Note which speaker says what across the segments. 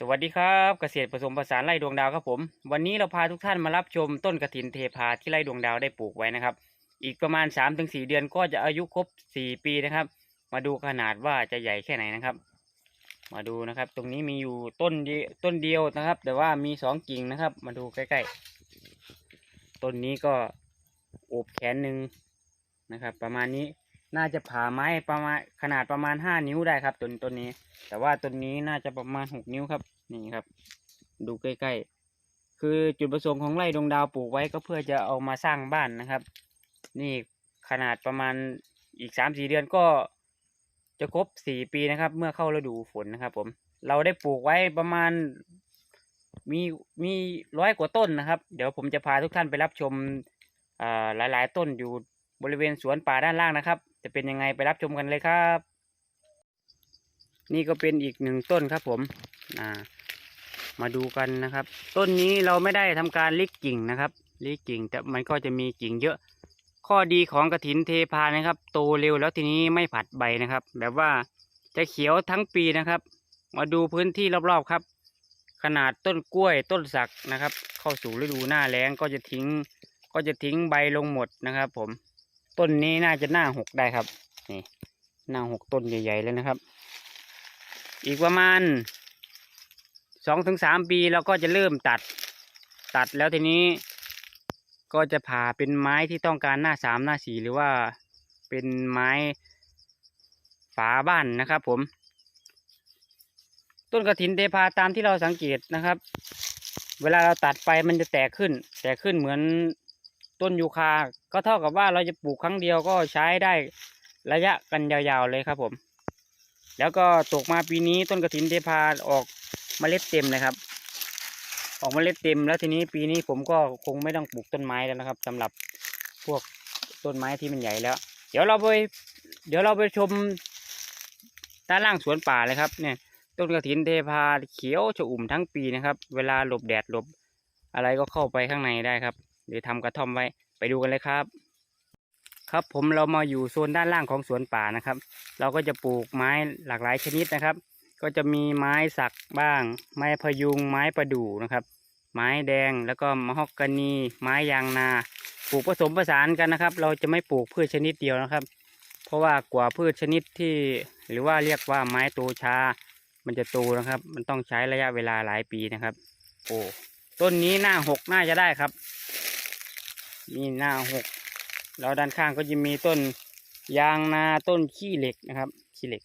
Speaker 1: สวัสดีครับเกษตรผสมผสานไร่ดวงดาวครับผม วันนี้เราพาทุกท่านมารับชมต้นกระถินเทพาที่ไร่ดวงดาวได้ปลูกไว้นะครับ อีกประมาณ 3-4ถึงเดือนก็จะอายุครบ 4 ปีนะครับ มาดูขนาดว่าจะใหญ่แค่ไหนนะครับ มาดูนะครับ ตรงนี้มีอยู่ต้นต้นเดียวนะครับ แต่ว่ามีสองกิ่งนะครับ มาดูใกล้ๆต้นนี้ก็โอบแขนหนึ่งนะครับ ประมาณนี้ น่าจะผ่าไม้ประมาณขนาดประมาณห้านิ้วได้ครับต้นต้นนี้ แต่ว่าต้นนี้น่าจะประมาณหกนิ้วครับ นี่ครับ ดูใกล้ๆ คือจุดประสงค์ของไร่ดวงดาวปลูกไว้ก็เพื่อจะเอามาสร้างบ้านนะครับ นี่ขนาดประมาณอีกสามสี่เดือนก็จะครบสี่ปีนะครับ เมื่อเข้าฤดูฝนนะครับ ผม เราได้ปลูกไว้ประมาณมีมีร้อยกว่าต้นนะครับ เดี๋ยวผมจะพาทุกท่านไปรับชมอ่าหลาย ๆ ต้นอยู่บริเวณสวนป่าด้านล่างนะครับ จะเป็นยังไงไปรับชมกันเลยครับ นี่ก็เป็นอีกหนึ่งต้นครับผมอ่ามาดูกันนะครับ ต้นนี้เราไม่ได้ทำการลิกกิ่งนะครับลิกกิ่งแต่มันก็จะมีกิ่งเยอะ ข้อดีของกระถินเทพานะครับ โตเร็วแล้วทีนี้ไม่ผัดใบนะครับ แบบว่าจะเขียวทั้งปีนะครับ มาดูพื้นที่รอบๆครับ ขนาดต้นกล้วยต้นสักนะครับ เข้าสู่ฤดูหน้าแล้งก็จะทิ้ง ก็จะทิ้งใบลงหมดนะครับ ผม ต้นนี้น่าจะหน้าหกได้ครับ นี่หน้าหกต้นใหญ่ๆเลยนะครับ อีกประมาณสองถึงสามปีเราก็จะเริ่มตัด ตัดแล้วทีนี้ ก็จะผ่าเป็นไม้ที่ต้องการหน้าสามหน้าสี่หรือว่าเป็นไม้ฝาบ้านนะครับ ผม ต้นกระถินเทพาตามที่เราสังเกตนะครับ เวลาเราตัดไปมันจะแตกขึ้น แตกขึ้นเหมือน ต้นยูคา ก็เท่ากับว่าเราจะปลูกครั้งเดียวก็ใช้ได้ระยะกันยาวๆเลยครับผม แล้วก็ตกมาปีนี้ต้นกระถินเทพาออกเมล็ดเต็มเลยครับ ออกเมล็ดเต็มแล้วทีนี้ปีนี้ผมก็คงไม่ต้องปลูกต้นไม้แล้วนะครับสำหรับพวกต้นไม้ที่มันใหญ่แล้ว เดี๋ยวเราไป เดี๋ยวเราไปชมด้านล่างสวนป่าเลยครับ เนี่ยต้นกระถินเทพาเขียวชอุ่มทั้งปีนะครับ เวลาหลบแดดหลบอะไรก็เข้าไปข้างในได้ครับ หรือทำกระท่อมไว้ไปดูกันเลยครับ ครับผมเรามาอยู่โซนด้านล่างของสวนป่านะครับ เราก็จะปลูกไม้หลากหลายชนิดนะครับ ก็จะมีไม้สักบ้าง ไม้พยุงไม้ประดู่นะครับ ไม้แดงแล้วก็มะฮอกกานี ไม้ยางนา ปลูกผสมผสานกันนะครับ เราจะไม่ปลูกพืชชนิดเดียวนะครับ เพราะว่ากว่าพืชชนิดที่ หรือว่าเรียกว่าไม้โตช้า มันจะโตนะครับ มันต้องใช้ระยะเวลาหลายปีนะครับ โอ้ต้นนี้หน้าหกน่าจะได้ครับ มีหน้าหกแล้วด้านข้างก็จะมีต้นยางนาต้นขี้เหล็กนะครับขี้เหล็ก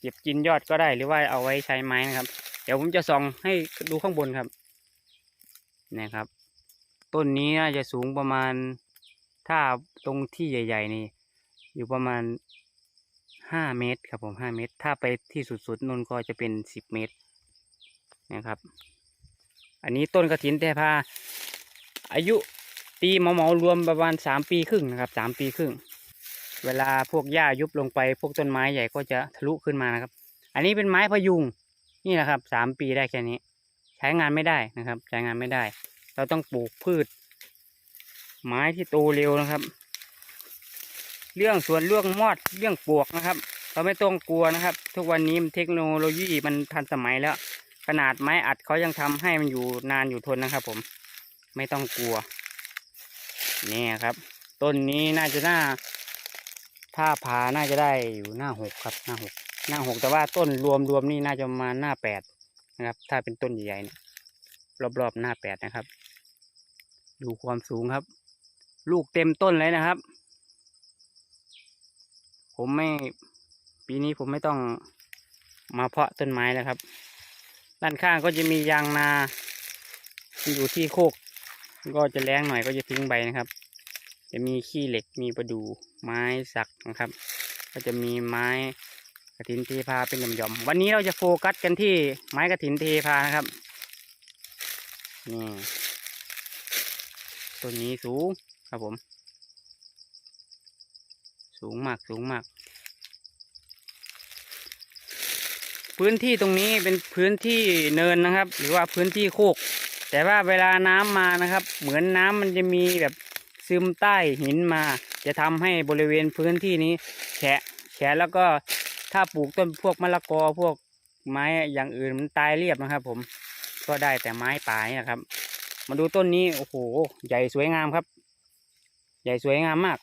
Speaker 1: เก็บกินยอดก็ได้หรือว่าเอาไว้ใช้ไม้นะครับ เดี๋ยวผมจะส่องให้ดูข้างบนครับนี่ครับ ต้นนี้น่าจะสูงประมาณถ้าตรงที่ใหญ่ ๆ นี่ อยู่ประมาณห้าเมตรครับผมห้าเมตร ถ้าไปที่สุดๆนนก็จะเป็นสิบเมตรนะครับ อันนี้ต้นกระถินเทพาอายุ ตีเหมาเหมารวมประมาณสามปีครึ่งนะครับสามปีครึ่ง เวลาพวกหญ้ายุบลงไป พวกต้นไม้ใหญ่ก็จะทะลุขึ้นมานะครับ อันนี้เป็นไม้พยุงนี่นะครับสามปีได้แค่นี้ ใช้งานไม่ได้นะครับ ใช้งานไม่ได้ เราต้องปลูกพืช ไม้ที่โตเร็วนะครับ เรื่องส่วนเรื่องมอดเรื่องปลวกนะครับ เราไม่ต้องกลัวนะครับ ทุกวันนี้เทคโนโลยีมันทันสมัยแล้ว ขนาดไม้อัดเขายังทำให้มันอยู่นานอยู่ทนนะครับ ผม ไม่ต้องกลัว นี่ครับ ต้นนี้น่าจะหน้า ถ้าพาน่าจะได้อยู่หน้าหกครับหน้าหกหน้าหกแต่ว่าต้นรวมรวมนี่น่าจะมาหน้าแปดนะครับ ถ้าเป็นต้นใหญ่ๆเนี่ยรอบๆหน้าแปดนะครับ ดูความสูงครับ ลูกเต็มต้นเลยนะครับ ผมไม่ปีนี้ผมไม่ต้องมาเพาะต้นไม้แล้วครับ ด้านข้างก็จะมียางนาอยู่ที่โคก ก็จะแรงหน่อยก็จะทิ้งใบนะครับ จะมีขี้เหล็กมีประดูไม้สักนะครับ ก็จะมีไม้กระถินเทพาเป็นหย่อมๆวันนี้เราจะโฟกัสกันที่ไม้กระถินเทพานะครับนี่ต้นนี้สูงครับผม สูงมากสูงมาก พื้นที่ตรงนี้เป็นพื้นที่เนินนะครับ หรือว่าพื้นที่โคกแต่ว่าเวลาน้ำมานะครับ เหมือนน้ำมันจะมีแบบ ซึมใต้หินมา จะทำให้บริเวณพื้นที่นี้แฉะแฉะแล้วก็ถ้าปลูกต้นพวกมะละกอพวกไม้อย่างอื่นมันตายเรียบนะครับ ผมก็ได้แต่ไม้ป่านี่นะครับ มาดูต้นนี้โอ้โหใหญ่สวยงามครับ ใหญ่สวยงามมาก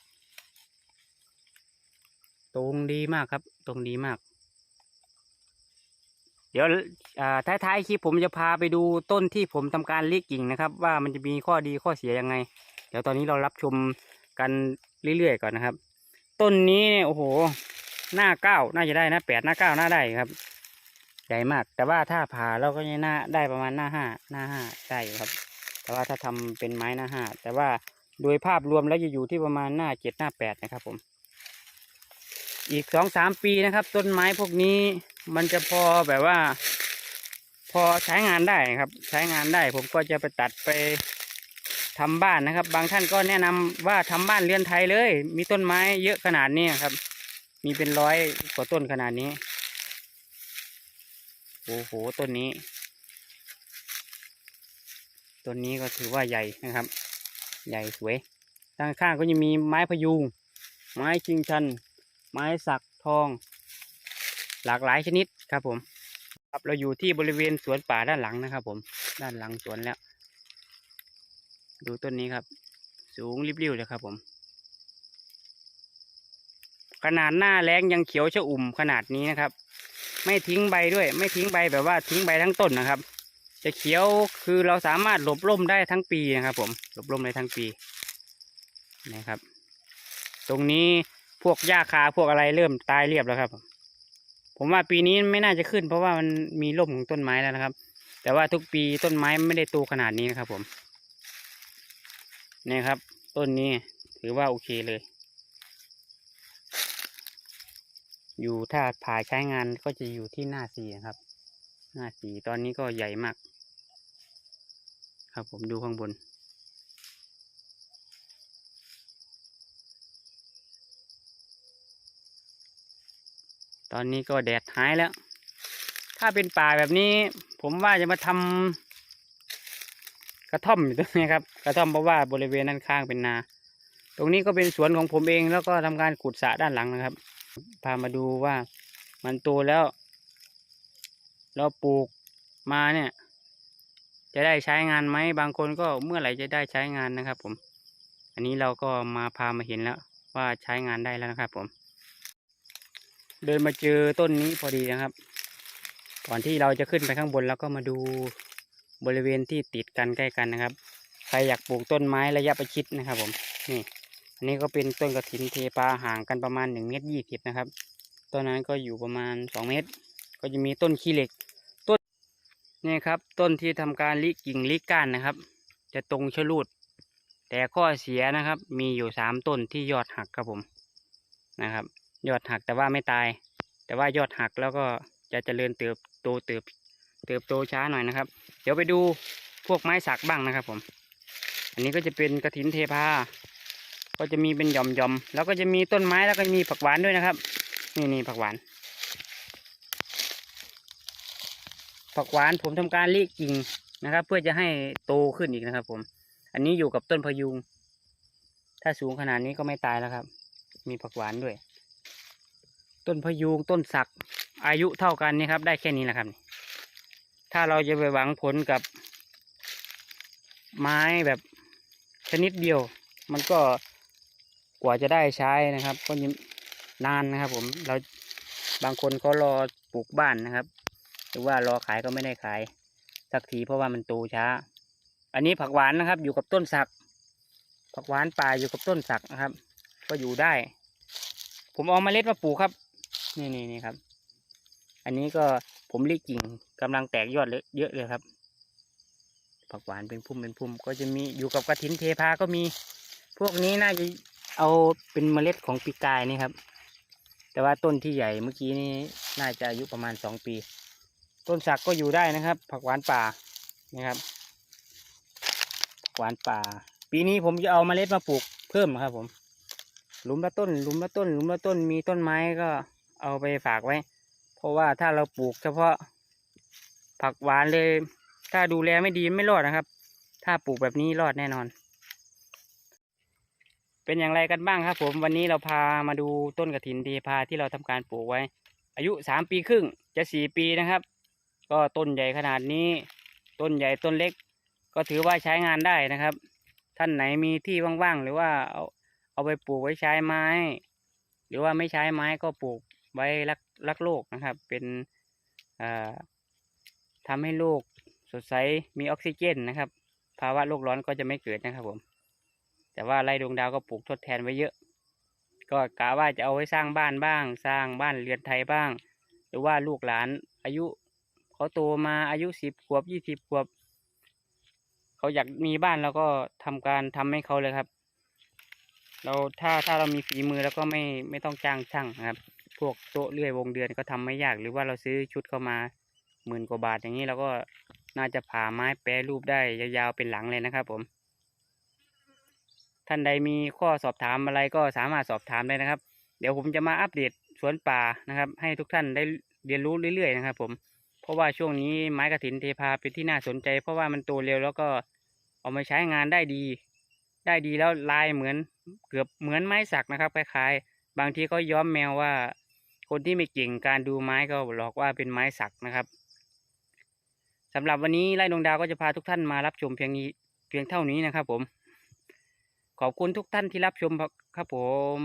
Speaker 1: ตรงดีมากครับ ตรงดีมาก เดี๋ยวอ่าท้ายๆคลิปผมจะพาไปดูต้นที่ผมทำการลิกกิ่งนะครับ ว่ามันจะมีข้อดีข้อเสียยังไง เดี๋ยวตอนนี้เรารับชมกันเรื่อยๆก่อนนะครับ ต้นนี้เนี่ยโอ้โห หน้าเก้าน่าจะได้นะแปดหน้าเก้าหน้าได้ครับ ใหญ่มาก แต่ว่าถ้าผ่าเราก็จะหน้าได้ประมาณหน้าห้าหน้าห้าได้ครับ แต่ว่าถ้าทำเป็นไม้หน้าห้าแต่ว่าโดยภาพรวมแล้วจะอยู่ที่ประมาณหน้าเจ็ดหน้าแปดนะครับผม อีกสองสามปีนะครับ ต้นไม้พวกนี้มันจะพอแบบว่า พอใช้งานได้ครับ ใช้งานได้ผมก็จะไปตัดไป ทำบ้านนะครับ บางท่านก็แนะนำว่าทำบ้านเรือนไทยเลย มีต้นไม้เยอะขนาดนี้ครับ มีเป็นร้อยกว่าต้นขนาดนี้โอ้โหต้นนี้ต้นนี้ก็ถือว่าใหญ่นะครับ ใหญ่สวยด้านข้างก็ยังมีไม้พยุง ไม้ชิงชัน ไม้สักทอง หลากหลายชนิดครับผมครับเราอยู่ที่บริเวณสวนป่าด้านหลังนะครับ ผม ด้านหลังสวนแล้ว ดูต้นนี้ครับ สูงริบเรียวเลยครับผม ขนาดหน้าแรงยังเขียวชะอุ่มขนาดนี้นะครับ ไม่ทิ้งใบด้วย ไม่ทิ้งใบแบบว่าทิ้งใบทั้งต้นนะครับ จะเขียวคือเราสามารถหลบร่มได้ทั้งปีนะครับ ผมหลบร่มได้ทั้งปีนะครับ ตรงนี้พวกหญ้าคาพวกอะไรเริ่มตายเรียบแล้วครับ ผมว่าปีนี้ไม่น่าจะขึ้น เพราะว่ามันมีร่มของต้นไม้แล้วนะครับ แต่ว่าทุกปีต้นไม้ไม่ได้โตขนาดนี้นะครับผม นี่ครับ ต้นนี้ถือว่าโอเคเลย อยู่ถ้าผ่าใช้งานก็จะอยู่ที่หน้าสีครับ หน้าสีตอนนี้ก็ใหญ่มาก ครับผมดูข้างบนตอนนี้ก็แดดหายแล้ว ถ้าเป็นป่าแบบนี้ ผมว่าจะมาทำ กระท่อมอยู่ตรงนี้ครับกระท่อมเพราะว่าบริเวณด้านข้างเป็นนา ตรงนี้ก็เป็นสวนของผมเองแล้วก็ทำการขุดสระด้านหลังนะครับ พามาดูว่ามันโตแล้ว เราปลูกมาเนี่ย จะได้ใช้งานไหมบางคนก็เมื่อไหร่จะได้ใช้งานนะครับ ผม อันนี้เราก็มาพามาเห็นแล้ว ว่าใช้งานได้แล้วนะครับ ผม เดินมาเจอต้นนี้พอดีนะครับ ก่อนที่เราจะขึ้นไปข้างบนแล้วก็มาดู บริเวณที่ติดกันใกล้กันนะครับ ใครอยากปลูกต้นไม้ระยะประชิดนะครับผมนี่อันนี้ก็เป็นต้นกระถินเทปาห่างกันประมาณหนึ่งเมตรยี่สิบนะครับต้นนั้นก็อยู่ประมาณสองเมตร ก็จะมีต้นขี้เหล็ก ต้นนี่ครับต้นที่ทำการลิกิ่งลิก้านนะครับ จะตรงชะลูด แต่ข้อเสียนะครับ มีอยู่สามต้นที่ยอดหักครับผมนะครับ ยอดหักแต่ว่าไม่ตาย แต่ว่ายอดหักแล้วก็จะเจริญเติบโตเติบ เติบโตช้าหน่อยนะครับ เดี๋ยวไปดูพวกไม้สักบ้างนะครับ ผม อันนี้ก็จะเป็นกระถินเทพาก็จะมีเป็นหย่อมๆแล้วก็จะมีต้นไม้แล้วก็มีผักหวานด้วยนะครับ นี่นี่ผักหวาน ผักหวานผมทำการรีดกิ่งนะครับ เพื่อจะให้โตขึ้นอีกนะครับ ผม อันนี้อยู่กับต้นพยุง ถ้าสูงขนาดนี้ก็ไม่ตายแล้วครับ มีผักหวานด้วย ต้นพยุงต้นสักอายุเท่ากันนี่ครับ ได้แค่นี้แหละครับ ถ้าเราจะไปหวังผลกับไม้แบบชนิดเดียว มันก็กว่าจะได้ใช้นะครับ ก็ยังนานนะครับ ผมเราบางคนเขารอปลูกบ้านนะครับ หรือว่ารอขายก็ไม่ได้ขาย สักทีเพราะว่ามันโตช้า อันนี้ผักหวานนะครับ อยู่กับต้นสัก ผักหวานป่าอยู่กับต้นสักนะครับ ก็อยู่ได้ ผมเอาเมล็ดมาปลูกครับ นี่นี่นี่ครับ อันนี้ก็ผมรีดกิ่ง กำลังแตกยอดเลยเยอะเลยครับ ผักหวานเป็นพุ่มเป็นพุ่มก็จะมีอยู่กับกระถินเทพาก็มี พวกนี้น่าจะเอาเป็นเมล็ดของปีกายนี่ครับ แต่ว่าต้นที่ใหญ่เมื่อกี้นี้น่าจะอายุประมาณสองปี ต้นสักก็อยู่ได้นะครับ ผักหวานป่านะครับผักหวานป่า ปีนี้ผมจะเอาเมล็ดมาปลูกเพิ่มครับ ผม หลุมละต้น หลุมละต้น หลุมละต้นมีต้นไม้ก็เอาไปฝากไว้ เพราะว่าถ้าเราปลูกเฉพาะ ผักหวานเลย ถ้าดูแลไม่ดีไม่รอดนะครับ ถ้าปลูกแบบนี้รอดแน่นอน เป็นอย่างไรกันบ้างครับ ผมวันนี้เราพามาดูต้นกระถินเทพาที่เราทำการปลูกไว้ อายุสามปีครึ่งจะสี่ปีนะครับ ก็ต้นใหญ่ขนาดนี้ ต้นใหญ่ต้นเล็ก ก็ถือว่าใช้งานได้นะครับ ท่านไหนมีที่ว่างๆหรือว่าเอาเอาไปปลูกไว้ใช้ไม้ หรือว่าไม่ใช้ไม้ก็ปลูกไว้รักรักโลกนะครับ เป็นอ่า ทำให้โลกสดใสมีออกซิเจนนะครับ ภาวะโลกร้อนก็จะไม่เกิดนะครับผม แต่ว่าไร่ดวงดาวก็ปลูกทดแทนไว้เยอะ ก็กะว่าจะเอาไว้สร้างบ้านบ้าง สร้างบ้านเรือนไทยบ้าง หรือว่าลูกหลานอายุเขาโตมาอายุสิบขวบยี่สิบขวบเขาอยากมีบ้านเราก็ทำการทำให้เขาเลยครับ เราถ้าถ้าเรามีฝีมือแล้วก็ไม่ไม่ต้องจ้างช่างนะครับ พวกโต๊ะเลื่อยวงเดือนก็ทำไม่ยากหรือว่าเราซื้อชุดเข้ามา หมื่นกว่าบาทอย่างนี้เราก็น่าจะผ่าไม้แปรรูปได้ยาวๆเป็นหลังเลยนะครับผม ท่านใดมีข้อสอบถามอะไรก็สามารถสอบถามได้นะครับ เดี๋ยวผมจะมาอัปเดตสวนป่านะครับ ให้ทุกท่านได้เรียนรู้เรื่อยๆนะครับ ผม เพราะว่าช่วงนี้ไม้กระถินเทพาเป็นที่น่าสนใจ เพราะว่ามันโตเร็วแล้วก็เอามาใช้งานได้ดี ได้ดีแล้วลายเหมือนเกือบเหมือนไม้สักนะครับคล้ายๆ บางทีก็ย้อมแมวว่า คนที่ไม่เก่งการดูไม้ก็หลอกว่าเป็นไม้สักนะครับ สำหรับวันนี้ไล่ดวงดาวก็จะพาทุกท่านมารับชมเพียงนี้เพียงเท่านี้นะครับผม ขอบคุณทุกท่านที่รับชมครับผม